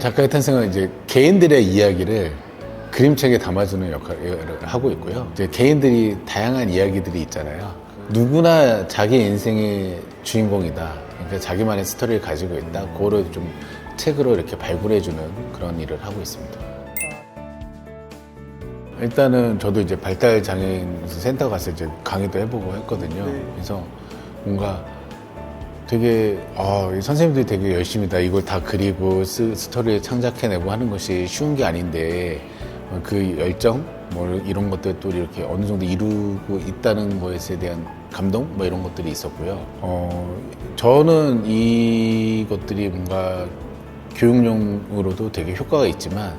작가의 탄생은 이제 개인들의 이야기를 그림책에 담아주는 역할을 하고 있고요. 이제 개인들이 다양한 이야기들이 있잖아요. 누구나 자기 인생의 주인공이다. 그러니까 자기만의 스토리를 가지고 있다. 그거를 좀 책으로 이렇게 발굴해주는 그런 일을 하고 있습니다. 일단은 저도 이제 발달 장애인 센터 가서 이제 강의도 해보고 했거든요. 네. 그래서 뭔가 되게 아, 이 선생님들이 되게 열심히다 이걸 다 그리고 스, 스토리를 창작해내고 하는 것이 쉬운 게 아닌데 어, 그 열정 뭐 이런 것들 또 이렇게 어느 정도 이루고 있다는 것에 대한 감동 뭐 이런 것들이 있었고요. 어, 저는 이것들이 뭔가 교육용으로도 되게 효과가 있지만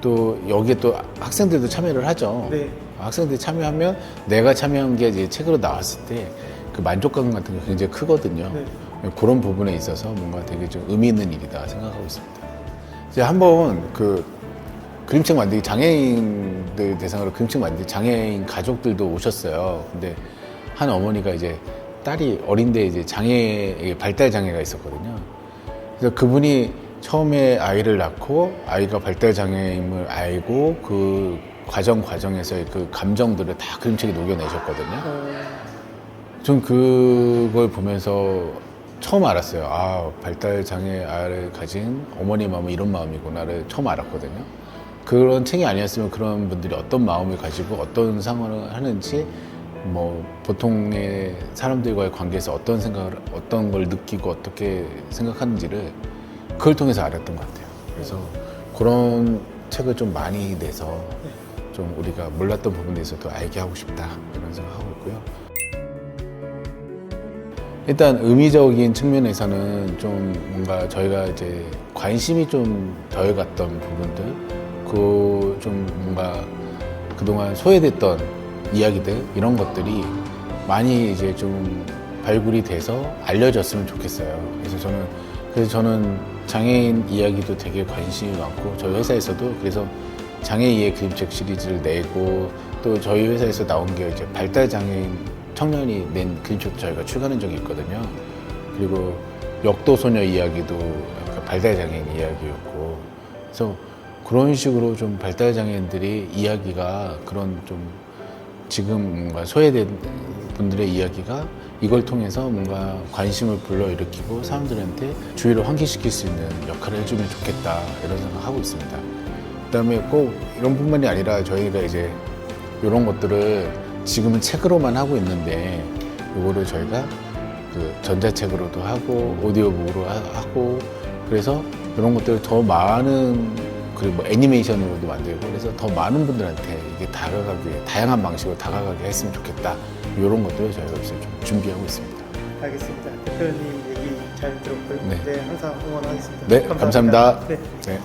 또 여기에 또 학생들도 참여를 하죠. 네. 학생들이 참여하면 내가 참여한 게 이제 책으로 나왔을 때 그 만족감 같은 게 굉장히 크거든요. 네. 그런 부분에 있어서 뭔가 되게 좀 의미 있는 일이다 생각하고 있습니다. 이제 한번 그 그림책 만들기 장애인들 대상으로 그림책 만들기 장애인 가족들도 오셨어요. 근데 한 어머니가 이제 딸이 어린데 이제 장애 발달 장애가 있었거든요. 그래서 그분이 처음에 아이를 낳고 아이가 발달 장애임을 알고 그 과정 과정에서의 그 감정들을 다 그림책에 녹여내셨거든요. 어, 전 그걸 보면서 처음 알았어요. 아, 발달 장애 아이를 가진 어머니 마음은 이런 마음이구나를 처음 알았거든요. 그런 책이 아니었으면 그런 분들이 어떤 마음을 가지고 어떤 상황을 하는지 뭐 보통의 사람들과의 관계에서 어떤 생각을 어떤 걸 느끼고 어떻게 생각하는지를 그걸 통해서 알았던 것 같아요. 그래서 그런 책을 좀 많이 내서 좀 우리가 몰랐던 부분에 대해서도 알게 하고 싶다 이런 생각하고 있고요. 일단 의미적인 측면에서는 좀 뭔가 저희가 이제 관심이 좀 덜 갔던 부분들, 그 좀 뭔가 그동안 소외됐던 이야기들 이런 것들이 많이 이제 좀 발굴이 돼서 알려졌으면 좋겠어요. 그래서 저는 그래서 저는 장애인 이야기도 되게 관심이 많고 저희 회사에서도 그래서 장애 이해 그림책 시리즈를 내고 또 저희 회사에서 나온 게 이제 발달 장애인 청년이 낸 그림책도 저희가 출간한 적이 있거든요. 그리고 역도 소녀 이야기도 약간 발달 장애인 이야기였고 그래서 그런 식으로 좀 발달 장애인들이 이야기가 그런 좀 지금 뭔가 소외된 분들의 이야기가 이걸 통해서 뭔가 관심을 불러일으키고 사람들한테 주의를 환기시킬 수 있는 역할을 해주면 좋겠다 이런 생각하고 있습니다. 그다음에 꼭 이런 뿐만이 아니라 저희가 이제 이런 것들을 지금은 책으로만 하고 있는데 이거를 저희가 그 전자책으로도 하고 오디오북으로 하- 하고 그래서 이런 것들을 더 많은 그리고 뭐 애니메이션으로도 만들고 그래서 더 많은 분들한테 이게 다가가게 다양한 방식으로 다가가게 했으면 좋겠다 이런 것들을 저희가 요새 좀 준비하고 있습니다. 알겠습니다. 대표님 얘기 잘 들었고요. 네. 네, 항상 응원하겠습니다. 네, 감사합니다. 네. 네.